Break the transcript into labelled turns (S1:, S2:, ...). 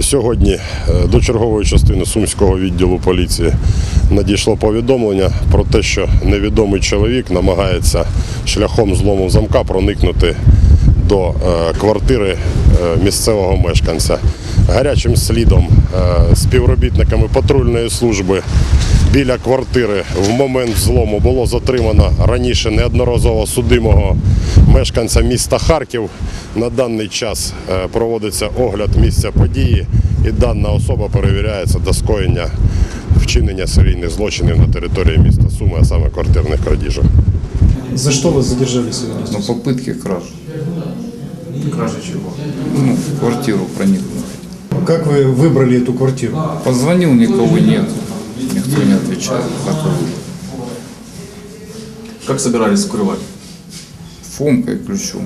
S1: Сьогодні е, до чергової частини Сумського відділу поліції надійшло повідомлення про те, що невідомий чоловік намагається шляхом злому замка проникнути до е, квартири е, місцевого мешканця. Гарячим слідом співробітниками патрульної служби біля квартири в момент злому було затримано раніше неодноразово судимого мешканця міста Харків. На даний час е, проводиться огляд місця події, і дана особа перевіряється до скоєння вчинення серійних злочинів на території міста Суми, а саме квартирних крадіжок.
S2: За что вас задержали сегодня?
S3: Ну, попытки кражи.
S2: Кража чего?
S3: Ну, в квартиру проникнуть.
S2: Как вы выбрали эту квартиру?
S3: Позвонил, никого нет. Никто не отвечает. Так и
S4: Как собирались скрывать?
S3: Фомкой ключом.